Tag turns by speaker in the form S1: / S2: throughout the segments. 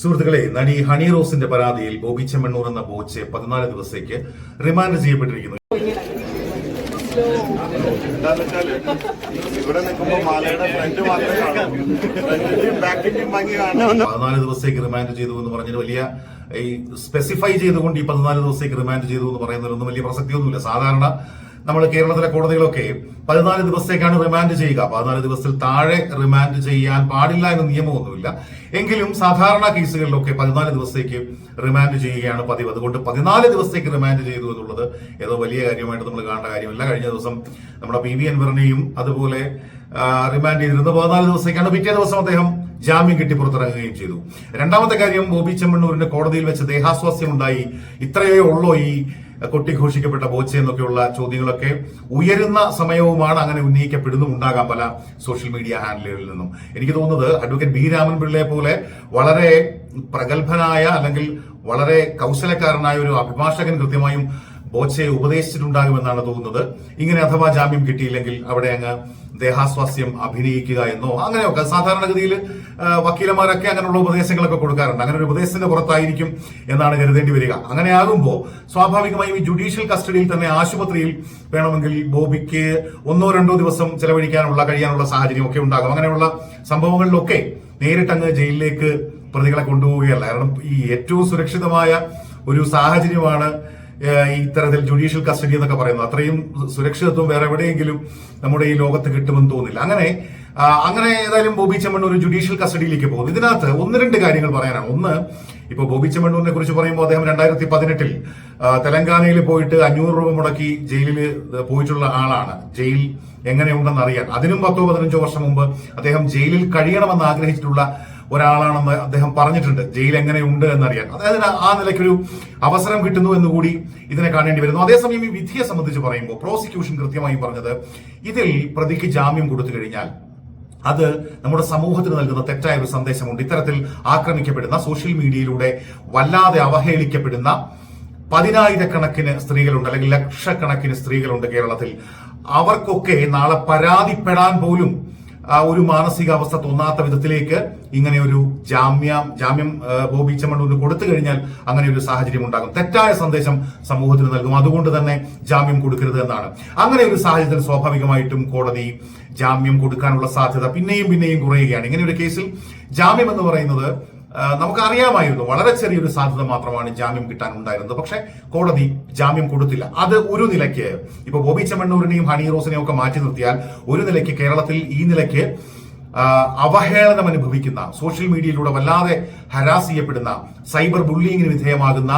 S1: സുഹൃത്തുക്കളെ നടി ഹണി റോസിന്റെ പരാതിയിൽ ബോബി ചെമ്മണ്ണൂർ എന്ന ബോച്ചെ പതിനാല് ദിവസത്തേക്ക് റിമാൻഡ് ചെയ്യപ്പെട്ടിരിക്കുന്നു.
S2: എന്താന്ന് വെച്ചാൽ ഇവിടെ നിൽക്കുമ്പോ മാലയുടെ ഫ്രണ്ട് മാത്രമേ കാണൂ. ഫ്രണ്ടിന്റെയും ബാക്കിന്റെയും ഭംഗി കാണും.
S1: പതിനാല് ദിവസത്തേക്ക് റിമാൻഡ് ചെയ്തു എന്ന് പറഞ്ഞത് വലിയ ഈ സ്പെസിഫൈ ചെയ്തുകൊണ്ട് ഈ പതിനാല് ദിവസത്തേക്ക് റിമാൻഡ് ചെയ്തു എന്ന് പറയുന്നതിലൊന്നും വലിയ പ്രസക്തിയൊന്നുമില്ല. സാധാരണ നമ്മൾ കേരളത്തിലെ കോടതികളൊക്കെ പതിനാല് ദിവസത്തേക്കാണ് റിമാൻഡ് ചെയ്യുക. പതിനാല് ദിവസത്തിൽ താഴെ റിമാൻഡ് ചെയ്യാൻ പാടില്ല എന്ന നിയമമൊന്നുമില്ല. എങ്കിലും സാധാരണ കേസുകളിലൊക്കെ പതിനാല് ദിവസത്തേക്ക് റിമാൻഡ് ചെയ്യുകയാണ് പതിവ്. അതുകൊണ്ട് പതിനാല് ദിവസത്തേക്ക് റിമാൻഡ് ചെയ്തു എന്നുള്ളത് ഏതോ വലിയ കാര്യമായിട്ട് നമ്മൾ കാണേണ്ട കാര്യമില്ല. കഴിഞ്ഞ ദിവസം നമ്മുടെ പി വി അൻവറിനെയും അതുപോലെ റിമാൻഡ് ചെയ്തിരുന്നത് പതിനാല് ദിവസത്തേക്കാണ് പിറ്റേ ദിവസം അദ്ദേഹം ജാമ്യം കിട്ടി പുറത്തിറങ്ങുകയും ചെയ്തു. രണ്ടാമത്തെ കാര്യം ബോബി ചെമ്മണ്ണൂരിന്റെ കോടതിയിൽ വെച്ച് ദേഹാസ്വാസ്യം ഉണ്ടായി. ഇത്രയേ ഉള്ളൂ ഈ കൊട്ടിഘോഷിക്കപ്പെട്ട ബോച്ചെ എന്നൊക്കെയുള്ള ചോദ്യങ്ങളൊക്കെ ഉയരുന്ന സമയവുമാണ് അങ്ങനെ ഉന്നയിക്കപ്പെടുന്നു ഉണ്ടാകാം പല സോഷ്യൽ മീഡിയ ഹാൻഡിലുകളിൽ നിന്നും. എനിക്ക് തോന്നുന്നത് അഡ്വക്കേറ്റ് ബി രാമൻ പിള്ളയെ പോലെ വളരെ പ്രഗത്ഭനായ അല്ലെങ്കിൽ വളരെ കൗശലക്കാരനായ ഒരു അഭിഭാഷകൻ കൃത്യമായും ബോച്ചയെ ഉപദേശിച്ചിട്ടുണ്ടാകുമെന്നാണ് തോന്നുന്നത്. ഇങ്ങനെ അഥവാ ജാമ്യം കിട്ടിയില്ലെങ്കിൽ അവിടെ അങ്ങ് ദേഹാസ്വാസ്യം അഭിനയിക്കുക എന്നോ അങ്ങനെയൊക്കെ സാധാരണഗതിയിൽ വക്കീലന്മാരൊക്കെ അങ്ങനെയുള്ള ഉപദേശങ്ങളൊക്കെ കൊടുക്കാറുണ്ട്. അങ്ങനെ ഒരു ഉപദേശത്തിന്റെ പുറത്തായിരിക്കും എന്നാണ് കരുതേണ്ടി വരിക. അങ്ങനെയാകുമ്പോൾ സ്വാഭാവികമായും ഈ ജുഡീഷ്യൽ കസ്റ്റഡിയിൽ തന്നെ ആശുപത്രിയിൽ വേണമെങ്കിൽ ബോബിക്ക് ഒന്നോ രണ്ടോ ദിവസം ചെലവഴിക്കാനുള്ള കഴിയാനുള്ള സാഹചര്യം ഒക്കെ ഉണ്ടാകും. അങ്ങനെയുള്ള സംഭവങ്ങളിലൊക്കെ നേരിട്ടങ്ങ് ജയിലിലേക്ക് പ്രതികളെ കൊണ്ടുപോവുകയല്ല. കാരണം ഈ ഏറ്റവും സുരക്ഷിതമായ ഒരു സാഹചര്യമാണ് ഇത്തരത്തിൽ ജുഡീഷ്യൽ കസ്റ്റഡി എന്നൊക്കെ പറയുന്നു. അത്രയും സുരക്ഷിതത്വം വേറെ എവിടെയെങ്കിലും നമ്മുടെ ഈ ലോകത്ത് കിട്ടുമെന്ന് തോന്നില്ല. അങ്ങനെ അങ്ങനെ ഏതായാലും ബോബി ചെമ്മണ്ണൂർ ജുഡീഷ്യൽ കസ്റ്റഡിയിലേക്ക് പോകും ഇതിനകത്ത് ഒന്ന് രണ്ട് കാര്യങ്ങൾ പറയാനാണ്. ഒന്ന് ഇപ്പൊ ബോബി ചെമ്മണ്ണൂരിനെ കുറിച്ച് പറയുമ്പോൾ അദ്ദേഹം രണ്ടായിരത്തി പതിനെട്ടിൽ തെലങ്കാനയിൽ പോയിട്ട് അഞ്ഞൂറ് രൂപ മുടക്കി ജയിലിൽ പോയിട്ടുള്ള ആളാണ്. ജയിൽ എങ്ങനെയുണ്ടെന്ന് അറിയാൻ. അതിനും പത്തോ പതിനഞ്ചോ വർഷം മുമ്പ് അദ്ദേഹം ജയിലിൽ കഴിയണമെന്ന് ആഗ്രഹിച്ചിട്ടുള്ള ഒരാളാണെന്ന് അദ്ദേഹം പറഞ്ഞിട്ടുണ്ട്. ജയിൽ എങ്ങനെയുണ്ട് എന്നറിയാൻ. അതായത് ആ നിലയ്ക്കൊരു അവസരം കിട്ടുന്നു എന്നുകൂടി ഇതിനെ കാണേണ്ടി വരുന്നു. അതേസമയം ഈ വിധിയെ സംബന്ധിച്ച് പറയുമ്പോൾ പ്രോസിക്യൂഷൻ കൃത്യമായി പറഞ്ഞത് ഇതിൽ പ്രതിക്ക് ജാമ്യം കൊടുത്തു കഴിഞ്ഞാൽ അത് നമ്മുടെ സമൂഹത്തിന് നൽകുന്ന തെറ്റായ ഒരു സന്ദേശമുണ്ട്. ഇത്തരത്തിൽ ആക്രമിക്കപ്പെടുന്ന സോഷ്യൽ മീഡിയയിലൂടെ വല്ലാതെ അവഹേളിക്കപ്പെടുന്ന പതിനായിരക്കണക്കിന് സ്ത്രീകളുണ്ട് അല്ലെങ്കിൽ ലക്ഷക്കണക്കിന് സ്ത്രീകളുണ്ട് കേരളത്തിൽ. അവർക്കൊക്കെ നാളെ പരാതിപ്പെടാൻ പോലും ഒരു മാനസികാവസ്ഥ തോന്നാത്ത വിധത്തിലേക്ക് ഇങ്ങനെ ഒരു ജാമ്യം ജാമ്യം ബോബി ചെമ്മണ്ണൂരിന് കൊടുത്തു കഴിഞ്ഞാൽ അങ്ങനെ ഒരു സാഹചര്യം ഉണ്ടാകും. തെറ്റായ സന്ദേശം സമൂഹത്തിന് നൽകും. അതുകൊണ്ട് തന്നെ ജാമ്യം കൊടുക്കരുത് എന്നാണ്. അങ്ങനെ ഒരു സാഹചര്യത്തിൽ സ്വാഭാവികമായിട്ടും കോടതി ജാമ്യം കൊടുക്കാനുള്ള സാധ്യത പിന്നെയും പിന്നെയും കുറയുകയാണ്. ഇങ്ങനെ ഒരു കേസിൽ ജാമ്യം എന്ന് പറയുന്നത് നമുക്കറിയാമായിരുന്നു. വളരെ ചെറിയൊരു സാധ്യത മാത്രമാണ് ജാമ്യം കിട്ടാൻ ഉണ്ടായിരുന്നത് പക്ഷെ കോടതി ജാമ്യം കൊടുത്തില്ല. അത് ഒരു നിലയ്ക്ക് ഇപ്പൊ ബോബി ചെമ്മണ്ണൂരിനെയും ഹണി റോസിനെയും ഒക്കെ മാറ്റി നിർത്തിയാൽ ഒരു നിലയ്ക്ക് കേരളത്തിൽ ഈ നിലയ്ക്ക് അവഹേളനം അനുഭവിക്കുന്ന സോഷ്യൽ മീഡിയയിലൂടെ വല്ലാതെ ഹരാസ് ചെയ്യപ്പെടുന്ന സൈബർ ബുള്ളിങ്ങിന് വിധേയമാകുന്ന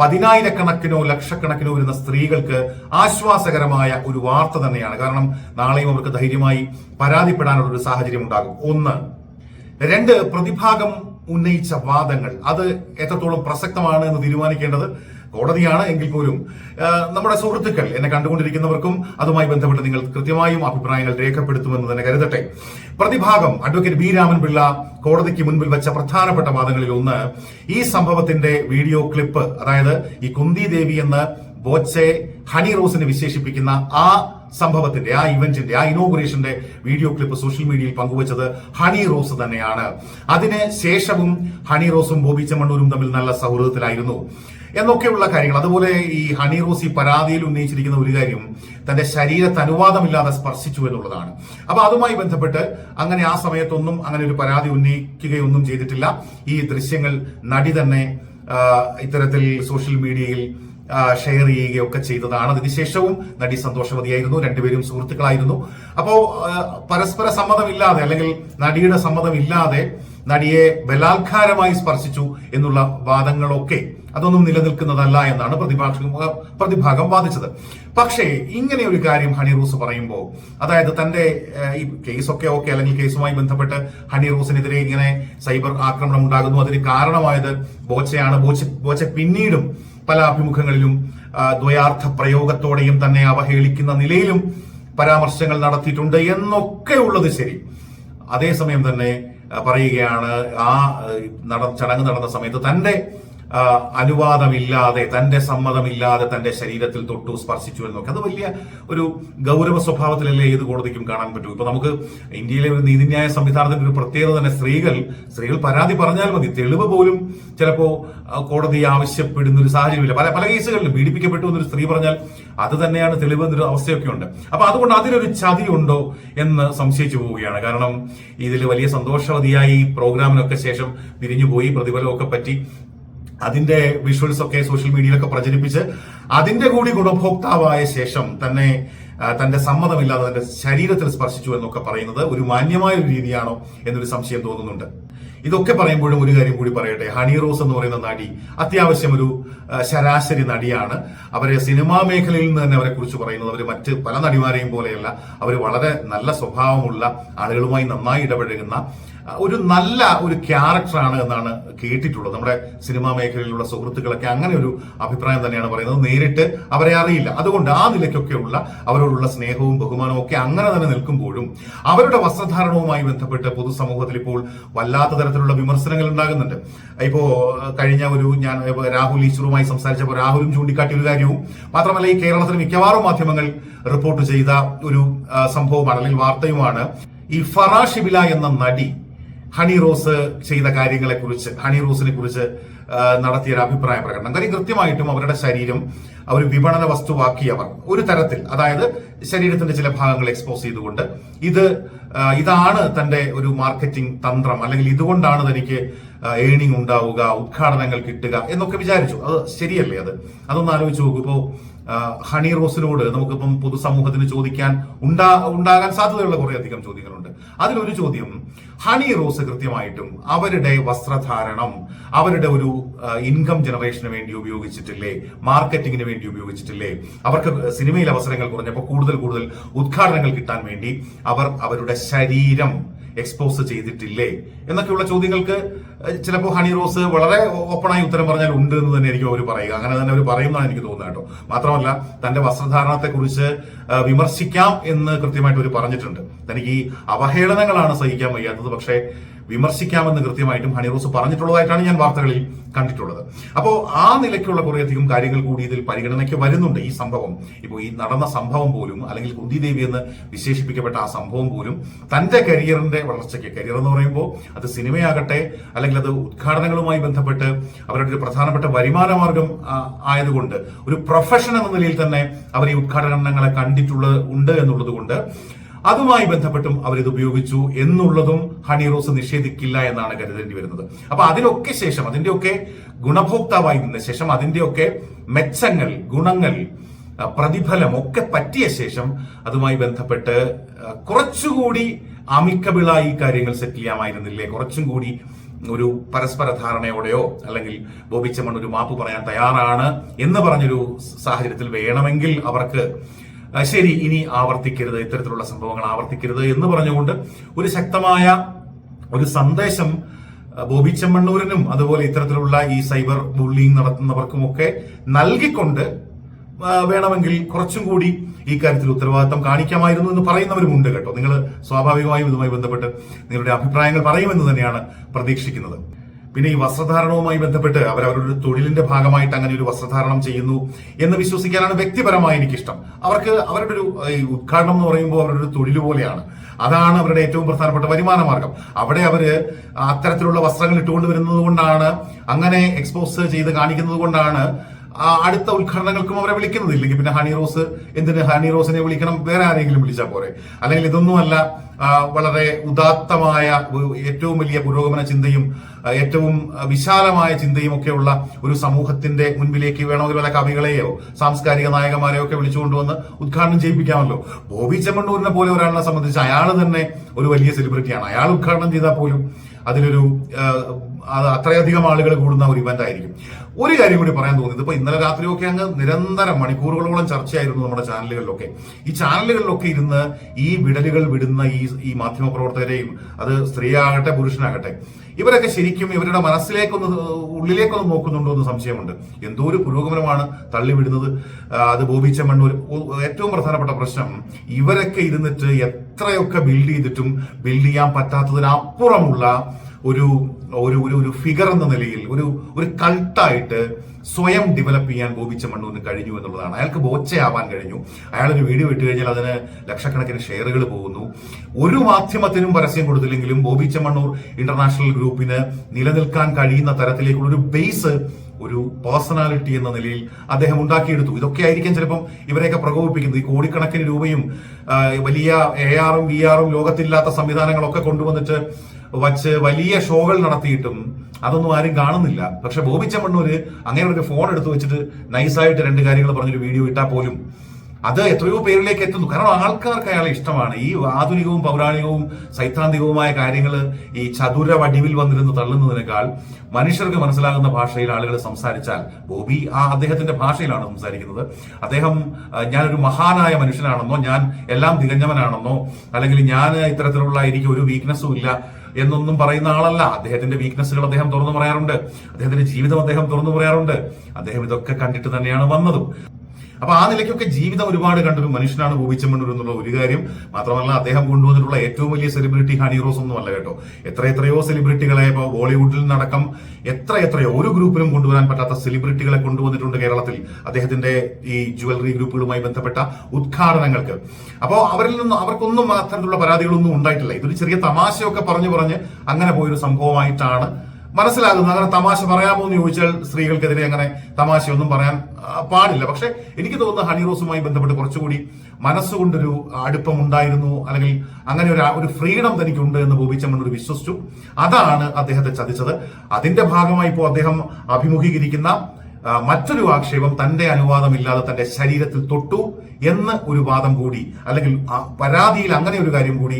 S1: പതിനായിരക്കണക്കിനോ ലക്ഷക്കണക്കിനോ വരുന്ന സ്ത്രീകൾക്ക് ആശ്വാസകരമായ ഒരു വാർത്ത തന്നെയാണ്. കാരണം നാളെയും അവർക്ക് ധൈര്യമായി പരാതിപ്പെടാനുള്ള ഒരു സാഹചര്യം ഉണ്ടാകും ഒന്ന് രണ്ട് പ്രതിഭാഗം ഉന്നയിച്ച വാദങ്ങൾ. അത് എത്രത്തോളം പ്രസക്തമാണ് എന്ന് തീരുമാനിക്കേണ്ടത് കോടതിയാണ് എങ്കിൽ പോലും. നമ്മുടെ സുഹൃത്തുക്കൾ എന്നെ കണ്ടുകൊണ്ടിരിക്കുന്നവർക്കും അതുമായി ബന്ധപ്പെട്ട് നിങ്ങൾ കൃത്യമായും അഭിപ്രായങ്ങൾ രേഖപ്പെടുത്തുമെന്ന് തന്നെ കരുതട്ടെ. പ്രതിഭാഗം അഡ്വക്കേറ്റ് ബി രാമൻപിള്ള കോടതിക്ക് മുൻപിൽ വെച്ച പ്രധാനപ്പെട്ട വാദങ്ങളിൽ ഒന്ന് ഈ സംഭവത്തിന്റെ വീഡിയോ ക്ലിപ്പ് അതായത് ഈ കുന്തി ദേവി എന്ന് ബോച്ചെ ഹണി റോസിനെ വിശേഷിപ്പിക്കുന്ന ആ സംഭവത്തിന്റെ ആ ഇവന്റിന്റെ ആ ഇനോഗ്രേഷന്റെ വീഡിയോ ക്ലിപ്പ് സോഷ്യൽ മീഡിയയിൽ പങ്കുവച്ചത് ഹണി റോസ് തന്നെയാണ്. അതിന് ശേഷവും ഹണി റോസും ബോബി ചെമ്മണ്ണൂരും തമ്മിൽ നല്ല സൗഹൃദത്തിലായിരുന്നു. എന്നൊക്കെയുള്ള കാര്യങ്ങൾ. അതുപോലെ ഈ ഹണി റോസ് ഈ പരാതിയിൽ ഉന്നയിച്ചിരിക്കുന്ന ഒരു കാര്യം തന്റെ ശരീരത്തെ അനുവാദമില്ലാതെ സ്പർശിച്ചു എന്നുള്ളതാണ്. അപ്പൊ അതുമായി ബന്ധപ്പെട്ട് അങ്ങനെ ആ സമയത്തൊന്നും അങ്ങനെ ഒരു പരാതി ഉന്നയിക്കുകയൊന്നും ചെയ്തിട്ടില്ല. ഈ ദൃശ്യങ്ങൾ നടി തന്നെ ഇത്തരത്തിൽ സോഷ്യൽ മീഡിയയിൽ ഷെയർ ചെയ്യുകയൊക്കെ ചെയ്തതാണ്. അതിനുശേഷവും നടി സന്തോഷവതിയായിരുന്നു. രണ്ടുപേരും സുഹൃത്തുക്കളായിരുന്നു. അപ്പോൾ പരസ്പര സമ്മതമില്ലാതെ അല്ലെങ്കിൽ നടിയുടെ സമ്മതമില്ലാതെ നടിയെ ബലാത്കാരമായി സ്പർശിച്ചു എന്നുള്ള വാദങ്ങളൊക്കെ അതൊന്നും നിലനിൽക്കുന്നതല്ല എന്നാണ് പ്രതിഭാഗം പ്രതിഭാഗം വാദിച്ചത്. പക്ഷേ ഇങ്ങനെ ഒരു കാര്യം ഹണി റോസ് പറയുമ്പോൾ അതായത് തന്റെ ഈ കേസൊക്കെ ഓക്കെ അല്ലെങ്കിൽ കേസുമായി ബന്ധപ്പെട്ട് ഹണി റോസിനെതിരെ ഇങ്ങനെ സൈബർ ആക്രമണം ഉണ്ടാകുന്നു. അതിന് കാരണമായത് ബോച്ചയാണ്. ബോച്ച ബോച്ച പിന്നീടും പല അഭിമുഖങ്ങളിലും ദ്വയാർത്ഥ പ്രയോഗത്തോടെയും തന്നെ അവഹേളിക്കുന്ന നിലയിലും പരാമർശങ്ങൾ നടത്തിയിട്ടുണ്ട് എന്നൊക്കെ ഉള്ളത് ശരി. അതേസമയം തന്നെ പറയുകയാണ് ആ നട ചടങ്ങ് നടന്ന സമയത്ത് തന്റെ അനുവാദമില്ലാതെ തന്റെ സമ്മതമില്ലാതെ തന്റെ ശരീരത്തിൽ തൊട്ടു സ്പർശിച്ചു എന്നൊക്കെ. അത് വലിയ ഒരു ഗൗരവ സ്വഭാവത്തിലല്ലേ ഏത് കോടതിക്കും കാണാൻ പറ്റൂ. ഇപ്പൊ നമുക്ക് ഇന്ത്യയിലെ ഒരു നീതിന്യായ സംവിധാനത്തിന്റെ ഒരു പ്രത്യേകത തന്നെ സ്ത്രീകൾ. സ്ത്രീകൾ പരാതി പറഞ്ഞാൽ മതി. തെളിവ് പോലും ചിലപ്പോ കോടതി ആവശ്യപ്പെടുന്ന ഒരു സാഹചര്യമില്ല. പല പല കേസുകളിലും പീഡിപ്പിക്കപ്പെട്ടു എന്നൊരു സ്ത്രീ പറഞ്ഞാൽ അത് തന്നെയാണ് തെളിവ് എന്നൊരു അവസ്ഥയൊക്കെ ഉണ്ട്. അപ്പൊ അതുകൊണ്ട് അതിലൊരു ചതി ഉണ്ടോ എന്ന് സംശയിച്ചു പോവുകയാണ്. കാരണം ഇതിൽ വലിയ സന്തോഷവതിയായി ഈ പ്രോഗ്രാമിനൊക്കെ ശേഷം തിരിഞ്ഞുപോയി പ്രതിഫലമൊക്കെ പറ്റി. അതിന്റെ വിഷ്വൽസ് ഒക്കെ സോഷ്യൽ മീഡിയയിലൊക്കെ പ്രചരിപ്പിച്ച് അതിന്റെ കൂടി ഗുണഭോക്താവായ ശേഷം തന്നെ തന്റെ സമ്മതമില്ലാതെ തന്റെ ശരീരത്തിൽ സ്പർശിച്ചു എന്നൊക്കെ പറയുന്നത് ഒരു മാന്യമായ ഒരു രീതിയാണോ എന്നൊരു സംശയം തോന്നുന്നുണ്ട്. ഇതൊക്കെ പറയുമ്പോഴും ഒരു കാര്യം കൂടി പറയട്ടെ. ഹണി റോസ് എന്ന് പറയുന്ന നടി അത്യാവശ്യം ഒരു ശരാശരി നടിയാണ്. അവരെ സിനിമാ മേഖലയിൽ നിന്ന് തന്നെ അവരെ കുറിച്ച് പറയുന്നത് അവർ മറ്റ് പല നടിമാരെയും പോലെയല്ല. അവർ വളരെ നല്ല സ്വഭാവമുള്ള ആളുകളുമായി നന്നായി ഇടപഴകുന്ന ഒരു നല്ല ഒരു ക്യാരക്ടറാണ് എന്നാണ് കേട്ടിട്ടുള്ളത്. നമ്മുടെ സിനിമാ മേഖലയിലുള്ള സുഹൃത്തുക്കളൊക്കെ അങ്ങനെ ഒരു അഭിപ്രായം തന്നെയാണ് പറയുന്നത്. നേരിട്ട് അവരെ അറിയില്ല. അതുകൊണ്ട് ആ നിലയ്ക്കൊക്കെയുള്ള അവരോടുള്ള സ്നേഹവും ബഹുമാനവും ഒക്കെ അങ്ങനെ തന്നെ നിൽക്കുമ്പോഴും അവരുടെ വസ്ത്രധാരണവുമായി ബന്ധപ്പെട്ട് പൊതുസമൂഹത്തിൽ ഇപ്പോൾ വല്ലാത്ത തരത്തിലുള്ള വിമർശനങ്ങൾ ഉണ്ടാകുന്നുണ്ട്. ഇപ്പോ ആ, കഴിഞ്ഞ ഒരു ഞാൻ രാഹുൽ ഈശ്വറുമായി സംസാരിച്ചപ്പോൾ രാഹുലും ചൂണ്ടിക്കാട്ടിയ ഒരു കാര്യവും മാത്രമല്ല ഈ കേരളത്തിൽ മിക്കവാറും മാധ്യമങ്ങൾ റിപ്പോർട്ട് ചെയ്ത ഒരു സംഭവമാണ് അല്ലെങ്കിൽ വാർത്തയുമാണ്. ഈ ഫറാഷിബില എന്ന നടി ഹണി റോസ് ചെയ്ത കാര്യങ്ങളെ കുറിച്ച് ഹണി റോസിനെ കുറിച്ച് നടത്തിയ ഒരു അഭിപ്രായ പ്രകടനം. കാര്യം കൃത്യമായിട്ടും അവരുടെ ശരീരം അവർ വിപണന വസ്തുവാക്കിയവർ ഒരു തരത്തിൽ. അതായത് ശരീരത്തിന്റെ ചില ഭാഗങ്ങൾ എക്സ്പോസ് ചെയ്തുകൊണ്ട് ഇത് ഇതാണ് തന്റെ ഒരു മാർക്കറ്റിംഗ് തന്ത്രം അല്ലെങ്കിൽ ഇതുകൊണ്ടാണ് തനിക്ക് ഏണിംഗ് ഉണ്ടാവുക ഉദ്ഘാടനങ്ങൾ കിട്ടുക എന്നൊക്കെ വിചാരിച്ചു. അത് ശരിയല്ലേ അത്? അതൊന്ന് ആലോചിച്ച് നോക്കൂ. ഇപ്പോ ഹണി റോസിനോട് നമുക്കിപ്പം പൊതുസമൂഹത്തിന് ചോദിക്കാൻ ഉണ്ടാ ഉണ്ടാകാൻ സാധ്യതയുള്ള കുറേയധികം ചോദ്യങ്ങളുണ്ട്. അതിലൊരു ചോദ്യം ഹണി റോസ് കൃത്യമായിട്ടും അവരുടെ വസ്ത്രധാരണം അവരുടെ ഒരു ഇൻകം ജനറേഷന് വേണ്ടി ഉപയോഗിച്ചിട്ടില്ലേ? മാർക്കറ്റിംഗിന് വേണ്ടി ഉപയോഗിച്ചിട്ടില്ലേ? അവർക്ക് സിനിമയിൽ അവസരങ്ങൾ കുറഞ്ഞപ്പോൾ കൂടുതൽ കൂടുതൽ ഉദ്ഘാടനങ്ങൾ കിട്ടാൻ വേണ്ടി അവർ അവരുടെ ശരീരം എക്സ്പോസ് ചെയ്തിട്ടില്ലേ? എന്നൊക്കെയുള്ള ചോദ്യങ്ങൾക്ക് ചിലപ്പോൾ ഹണി റോസ് വളരെ ഓപ്പണായി ഉത്തരം പറഞ്ഞാൽ ഉണ്ട് എന്ന് തന്നെ എനിക്ക് അവർ പറയുക. അങ്ങനെ തന്നെ അവർ പറയുമെന്നാണ് എനിക്ക് തോന്നുന്നത് കേട്ടോ. മാത്രമല്ല തന്റെ വസ്ത്രധാരണത്തെ കുറിച്ച് വിമർശിക്കാം എന്ന് കൃത്യമായിട്ട് അവർ പറഞ്ഞിട്ടുണ്ട്. തനിക്ക് ഈ അവഹേളനങ്ങളാണ് സഹിക്കാൻ വയ്യാത്തത്. പക്ഷേ വിമർശിക്കാമെന്ന് കൃത്യമായിട്ടും ഹണി റോസ് പറഞ്ഞിട്ടുള്ളതായിട്ടാണ് ഞാൻ വാർത്തകളിൽ കണ്ടിട്ടുള്ളത്. അപ്പോൾ ആ നിലയ്ക്കുള്ള കുറേയധികം കാര്യങ്ങൾ കൂടി ഇതിൽ പരിഗണനയ്ക്ക് വരുന്നുണ്ട്. ഈ സംഭവം ഇപ്പോൾ ഈ നടന്ന സംഭവം പോലും അല്ലെങ്കിൽ കുന്തി ദേവി എന്ന് വിശേഷിപ്പിക്കപ്പെട്ട ആ സംഭവം പോലും തന്റെ കരിയറിന്റെ വളർച്ചയ്ക്ക് കരിയർ എന്ന് പറയുമ്പോൾ അത് സിനിമയാകട്ടെ അല്ലെങ്കിൽ അത് ഉദ്ഘാടനങ്ങളുമായി ബന്ധപ്പെട്ട് അവരുടെ ഒരു പ്രധാനപ്പെട്ട വരുമാന മാർഗം ആയതുകൊണ്ട് ഒരു പ്രൊഫഷൻ എന്ന നിലയിൽ തന്നെ അവർ ഈ ഉദ്ഘാടനങ്ങളെ കണ്ടിട്ടുള്ളത് ഉണ്ട് എന്നുള്ളത് കൊണ്ട് അതുമായി ബന്ധപ്പെട്ടും അവരിത് ഉപയോഗിച്ചു എന്നുള്ളതും ഹണി റോസ് നിഷേധിക്കില്ല എന്നാണ് കരുതേണ്ടി വരുന്നത്. അപ്പൊ അതിനൊക്കെ ശേഷം അതിന്റെയൊക്കെ ഗുണഭോക്താവായി നിന്ന ശേഷം അതിന്റെയൊക്കെ മെച്ചങ്ങൾ ഗുണങ്ങൾ പ്രതിഫലം ഒക്കെ പറ്റിയ ശേഷം അതുമായി ബന്ധപ്പെട്ട് കുറച്ചുകൂടി അമിക്കബിളായി കാര്യങ്ങൾ സെറ്റിൽ ചെയ്യാമായിരുന്നില്ലേ? കുറച്ചും കൂടി ഒരു പരസ്പര ധാരണയോടെയോ അല്ലെങ്കിൽ ബോബി ചെമ്മൺ ഒരു മാപ്പ് പറയാൻ തയ്യാറാണ് എന്ന് പറഞ്ഞൊരു സാഹചര്യത്തിൽ വേണമെങ്കിൽ അവർക്ക് ശരി ഇനി ആവർത്തിക്കരുത്. ഇത്തരത്തിലുള്ള സംഭവങ്ങൾ ആവർത്തിക്കരുത് എന്ന് പറഞ്ഞുകൊണ്ട് ഒരു ശക്തമായ ഒരു സന്ദേശം ബോബി ചെമ്മണ്ണൂരിനും അതുപോലെ ഇത്തരത്തിലുള്ള ഈ സൈബർ ബുള്ളിങ് നടത്തുന്നവർക്കുമൊക്കെ നൽകിക്കൊണ്ട് വേണമെങ്കിൽ കുറച്ചും കൂടി ഈ കാര്യത്തിൽ ഉത്തരവാദിത്തം കാണിക്കാമായിരുന്നു എന്ന് പറയുന്നവരുമുണ്ട് കേട്ടോ. നിങ്ങൾ സ്വാഭാവികമായും ഇതുമായി ബന്ധപ്പെട്ട് നിങ്ങളുടെ അഭിപ്രായങ്ങൾ പറയുമെന്ന് തന്നെയാണ് പ്രതീക്ഷിക്കുന്നത്. പിന്നെ ഈ വസ്ത്രധാരണവുമായി ബന്ധപ്പെട്ട് അവർ അവരുടെ തൊഴിലിന്റെ ഭാഗമായിട്ട് അങ്ങനെ ഒരു വസ്ത്രധാരണം ചെയ്യുന്നു എന്ന് വിശ്വസിക്കാനാണ് വ്യക്തിപരമായി എനിക്കിഷ്ടം. അവർക്ക് അവരുടെ ഒരു ഉദ്ഘാടനം എന്ന് പറയുമ്പോൾ അവരുടെ ഒരു തൊഴിൽ പോലെയാണ്. അതാണ് അവരുടെ ഏറ്റവും പ്രധാനപ്പെട്ട വരുമാന മാർഗം. അവിടെ അവർ അത്തരത്തിലുള്ള വസ്ത്രങ്ങൾ ഇട്ടുകൊണ്ട് വരുന്നത് കൊണ്ടാണ് അങ്ങനെ എക്സ്പോസ് ചെയ്ത് കാണിക്കുന്നത് കൊണ്ടാണ് അടുത്ത ഉദ്ഘാടനങ്ങൾക്കും അവരെ വിളിക്കുന്നത് ഇല്ലെങ്കിൽ പിന്നെ ഹണി റോസ് എന്തിന് ഹണി റോസിനെ വിളിക്കണം? വേറെ ആരെങ്കിലും വിളിച്ചാൽ പോരെ. അല്ലെങ്കിൽ ഇതൊന്നുമല്ല വളരെ ഉദാത്തമായ ഏറ്റവും വലിയ പുരോഗമന ചിന്തയും ഏറ്റവും വിശാലമായ ചിന്തയും ഒക്കെയുള്ള ഒരു സമൂഹത്തിന്റെ മുൻപിലേക്ക് വേണമെങ്കിൽ വല്ല കവികളെയോ സാംസ്കാരിക നായകന്മാരെയോ ഒക്കെ വിളിച്ചുകൊണ്ടുവന്ന് ഉദ്ഘാടനം ചെയ്യിപ്പിക്കാമല്ലോ. ബോബി ചെമ്മണ്ണൂരിനെ പോലെ ഒരാളിനെ സംബന്ധിച്ച് അയാൾ തന്നെ ഒരു വലിയ സെലിബ്രിറ്റിയാണ് അയാൾ ഉദ്ഘാടനം ചെയ്താൽ പോലും അതിലൊരു അത് അത്രയധികം ആളുകൾ കൂടുന്ന ഒരു ഇവന്റ് ആയിരിക്കും. ഒരു കാര്യം കൂടി പറയാൻ തോന്നി ഇപ്പൊ ഇന്നലെ രാത്രിയൊക്കെ അങ്ങ് നിരന്തരം മണിക്കൂറുകളോളം ചർച്ചയായിരുന്നു നമ്മുടെ ചാനലുകളിലൊക്കെ. ഈ ചാനലുകളിലൊക്കെ ഇരുന്ന് ഈ വിടലുകൾ വിടുന്ന ഈ ഈ മാധ്യമ പ്രവർത്തകരെയും അത് സ്ത്രീയാകട്ടെ പുരുഷനാകട്ടെ ഇവരൊക്കെ ശരിക്കും ഇവരുടെ മനസ്സിലേക്കൊന്ന് ഉള്ളിലേക്കൊന്ന് നോക്കുന്നുണ്ടോ എന്ന് സംശയമുണ്ട്. എന്തോ ഒരു പുരോഗമനമാണ് തള്ളിവിടുന്നത്. അത് ബോബി ചെമ്മണ്ണൂർ ഏറ്റവും പ്രധാനപ്പെട്ട പ്രശ്നം ഇവരൊക്കെ ഇരുന്നിട്ട് എത്രയൊക്കെ ബിൽഡ് ചെയ്തിട്ടും ബിൽഡ് ചെയ്യാൻ പറ്റാത്തതിനപ്പുറമുള്ള ഒരു ഒരു ഒരു ഒരു ഫിഗർ എന്ന നിലയിൽ ഒരു ഒരു കൾട്ടായിട്ട് സ്വയം ഡെവലപ്പ് ചെയ്യാൻ ബോബി ചെമ്മണ്ണൂരിന് കഴിഞ്ഞു എന്നുള്ളതാണ്. അയാൾക്ക് ബോച്ചയാവാൻ കഴിഞ്ഞു. അയാളൊരു വീഡിയോ ഇട്ട് കഴിഞ്ഞാൽ അതിന് ലക്ഷക്കണക്കിന് ഷെയറുകൾ പോകുന്നു. ഒരു മാധ്യമത്തിനും പരസ്യം കൊടുത്തില്ലെങ്കിലും ബോബി ചെമ്മണ്ണൂർ ഇന്റർനാഷണൽ ഗ്രൂപ്പിന് നിലനിൽക്കാൻ കഴിയുന്ന തരത്തിലേക്കുള്ള ഒരു ബേസ് ഒരു പേഴ്സണാലിറ്റി എന്ന നിലയിൽ അദ്ദേഹം ഉണ്ടാക്കിയെടുത്തു. ഇതൊക്കെ ആയിരിക്കും ചിലപ്പം ഇവരെയൊക്കെ പ്രകോപിപ്പിക്കുന്നത്. ഈ കോടിക്കണക്കിന് രൂപയും വലിയ എ ആറും വി ആറും ലോകത്തില്ലാത്ത സംവിധാനങ്ങളൊക്കെ കൊണ്ടുവന്നിട്ട് വച്ച് വലിയ ഷോകൾ നടത്തിയിട്ടും അതൊന്നും ആരും കാണുന്നില്ല. പക്ഷെ ബോബി ചെമ്മണ്ണൂര് അങ്ങനെ ഫോൺ എടുത്തു വെച്ചിട്ട് നൈസായിട്ട് രണ്ട് കാര്യങ്ങൾ പറഞ്ഞൊരു വീഡിയോ ഇട്ടാൽ പോലും അത് എത്രയോ പേരിലേക്ക് എത്തുന്നു. കാരണം ആൾക്കാർക്ക് അയാളെ ഇഷ്ടമാണ്. ഈ ആധുനികവും പൗരാണികവും സൈദ്ധാന്തികവുമായ കാര്യങ്ങൾ ഈ ചതുര വടിവിൽ വന്നിരുന്ന് തള്ളുന്നതിനേക്കാൾ മനുഷ്യർക്ക് മനസ്സിലാകുന്ന ഭാഷയിൽ ആളുകൾ സംസാരിച്ചാൽ ബോബി ആ അദ്ദേഹത്തിന്റെ ഭാഷയിലാണ് സംസാരിക്കുന്നത്. അദ്ദേഹം ഞാനൊരു മഹാനായ മനുഷ്യനാണെന്നോ ഞാൻ എല്ലാം തികഞ്ഞവനാണെന്നോ അല്ലെങ്കിൽ ഞാൻ ഇത്തരത്തിലുള്ള എനിക്ക് ഒരു വീക്ക്നെസ്സും ഇല്ല എന്നൊന്നും പറയുന്ന ആളല്ല. അദ്ദേഹത്തിന്റെ വീക്ക്നെസ്സുകൾ അദ്ദേഹം തുറന്നു പറയാറുണ്ട്. അദ്ദേഹത്തിന്റെ ജീവിതം അദ്ദേഹം തുറന്നു പറയാറുണ്ട്. അദ്ദേഹം ഇതൊക്കെ കണ്ടിട്ട് തന്നെയാണ് വന്നതും. അപ്പൊ ആ നിലയ്ക്കൊക്കെ ജീവിതം ഒരുപാട് കണ്ടൊരു മനുഷ്യനാണ് ബോബി എന്നുള്ള ഒരു കാര്യം. മാത്രമല്ല അദ്ദേഹം കൊണ്ടുവന്നിട്ടുള്ള ഏറ്റവും വലിയ സെലിബ്രിറ്റി ഹണി റോസ് ഒന്നും അല്ല കേട്ടോ. എത്ര എത്രയോ സെലിബ്രിറ്റികളെ ഇപ്പൊ ബോളിവുഡിൽ നടക്കം എത്ര എത്രയോ ഒരു ഗ്രൂപ്പിലും കൊണ്ടുവരാൻ പറ്റാത്ത സെലിബ്രിറ്റികളെ കൊണ്ടുവന്നിട്ടുണ്ട് കേരളത്തിൽ അദ്ദേഹത്തിന്റെ ഈ ജുവലറി ഗ്രൂപ്പുകളുമായി ബന്ധപ്പെട്ട ഉദ്ഘാടനങ്ങൾക്ക്. അപ്പോൾ അവരിൽ നിന്നും അവർക്കൊന്നും അത്തരത്തിലുള്ള പരാതികളൊന്നും ഉണ്ടായിട്ടില്ല. ഇതൊരു ചെറിയ തമാശയൊക്കെ പറഞ്ഞു പറഞ്ഞ് അങ്ങനെ പോയൊരു സംഭവമായിട്ടാണ് മനസ്സിലാകുന്നത് അങ്ങനെ തമാശ പറയാമോ എന്ന് ചോദിച്ചാൽ സ്ത്രീകൾക്കെതിരെ അങ്ങനെ തമാശയൊന്നും പറയാൻ പാടില്ല. പക്ഷെ എനിക്ക് തോന്നുന്നു ഹണി റോസുമായി ബന്ധപ്പെട്ട് കുറച്ചുകൂടി മനസ്സുകൊണ്ടൊരു അടുപ്പം ഉണ്ടായിരുന്നു. അല്ലെങ്കിൽ അങ്ങനെ ഒരു ഒരു ഫ്രീഡം തനിക്കുണ്ട് എന്ന് ബോബി ചെമ്മണ്ണൂർ വിശ്വസിച്ചു. അതാണ് അദ്ദേഹത്തെ ചതിച്ചത്. അതിന്റെ ഭാഗമായി ഇപ്പോൾ അദ്ദേഹം അഭിമുഖീകരിക്കുന്ന മറ്റൊരു ആക്ഷേപം തന്റെ അനുവാദമില്ലാതെ തന്റെ ശരീരത്തിൽ തൊട്ടു എന്ന് ഒരു വാദം കൂടി അല്ലെങ്കിൽ പരാതിയിൽ അങ്ങനെ ഒരു കാര്യം കൂടി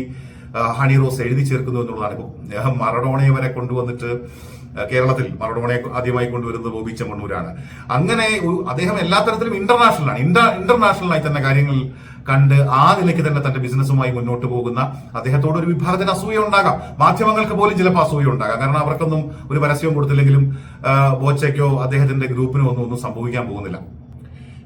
S1: ഹണി റോസ് എഴുതി ചേർക്കുന്നു എന്നുള്ളതാണ് ഇപ്പോൾ മറഡോണയെ വരെ കൊണ്ടുവന്നിട്ട് കേരളത്തിൽ മറഡോണയെ ആദ്യമായി കൊണ്ടുവരുന്നത് ബോബി ചെമ്മണ്ണൂരാണ്. അങ്ങനെ അദ്ദേഹം എല്ലാ തരത്തിലും ഇന്റർനാഷണലാണ് ഇന്റർ ഇന്റർനാഷണലായി തന്നെ കാര്യങ്ങൾ കണ്ട് ആ നിലയ്ക്ക് തന്നെ തന്റെ ബിസിനസ്സുമായി മുന്നോട്ട് പോകുന്ന അദ്ദേഹത്തോട് ഒരു വിഭാഗത്തിന് അസൂയ ഉണ്ടാകാം. മാധ്യമങ്ങൾക്ക് പോലും ചിലപ്പോൾ അസൂയ ഉണ്ടാകാം. കാരണം അവർക്കൊന്നും ഒരു പരസ്യവും കൊടുത്തില്ലെങ്കിലും ബോച്ചയ്ക്കോ അദ്ദേഹത്തിന്റെ ഗ്രൂപ്പിനോ ഒന്നും ഒന്നും സംഭവിക്കാൻ പോകുന്നില്ല.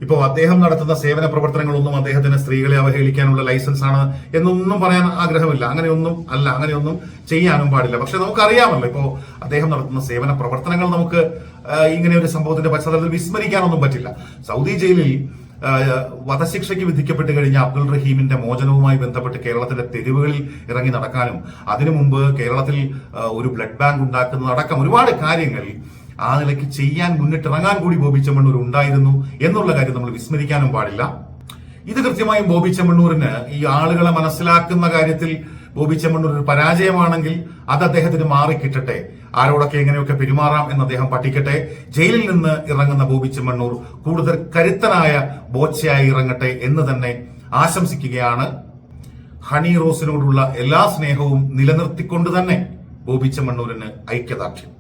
S1: ഇപ്പോൾ അദ്ദേഹം നടത്തുന്ന സേവന പ്രവർത്തനങ്ങളൊന്നും അദ്ദേഹത്തിന് സ്ത്രീകളെ അവഹേളിക്കാനുള്ള ലൈസൻസ് ആണ് എന്നൊന്നും പറയാൻ ആഗ്രഹമില്ല. അങ്ങനെയൊന്നും അല്ല. അങ്ങനെയൊന്നും ചെയ്യാനും പാടില്ല. പക്ഷെ നമുക്കറിയാമല്ലോ ഇപ്പോൾ അദ്ദേഹം നടത്തുന്ന സേവന പ്രവർത്തനങ്ങൾ നമുക്ക് ഇങ്ങനെ ഒരു സംഭവത്തിന്റെ പശ്ചാത്തലത്തിൽ വിസ്മരിക്കാനൊന്നും പറ്റില്ല. സൗദി ജയിലിൽ വധശിക്ഷയ്ക്ക് വിധിക്കപ്പെട്ട് കഴിഞ്ഞ അബ്ദുൾ റഹീമിന്റെ മോചനവുമായി ബന്ധപ്പെട്ട് കേരളത്തിന്റെ തെരുവുകളിൽ ഇറങ്ങി നടക്കാനും അതിനു മുമ്പ് കേരളത്തിൽ ഒരു ബ്ലഡ് ബാങ്ക് ഉണ്ടാക്കുന്നതടക്കം ഒരുപാട് കാര്യങ്ങൾ ആ നിലയ്ക്ക് ചെയ്യാൻ മുന്നിട്ടിറങ്ങാൻ കൂടി ബോബി ചെമ്മണ്ണൂർ ഉണ്ടായിരുന്നു എന്നുള്ള കാര്യം നമ്മൾ വിസ്മരിക്കാനും പാടില്ല. ഇത് കൃത്യമായും ബോബി ചെമ്മണ്ണൂരിന് ഈ ആളുകളെ മനസ്സിലാക്കുന്ന കാര്യത്തിൽ ബോബി ചെമ്മണ്ണൂർ ഒരു പരാജയമാണെങ്കിൽ അത് അദ്ദേഹത്തിന് മാറിക്കിട്ടട്ടെ. ആരോടൊക്കെ എങ്ങനെയൊക്കെ പെരുമാറാം എന്ന് അദ്ദേഹം പഠിക്കട്ടെ. ജയിലിൽ നിന്ന് ഇറങ്ങുന്ന ബോബി ചെമ്മണ്ണൂർ കൂടുതൽ കരുത്തനായ ബോച്ചയായി ഇറങ്ങട്ടെ എന്ന് തന്നെ ആശംസിക്കുകയാണ്. ഹണി റോസിനോടുള്ള എല്ലാ സ്നേഹവും നിലനിർത്തിക്കൊണ്ട് തന്നെ ബോബി ചെമ്മണ്ണൂരിന് ഐക്യദാർഢ്യം.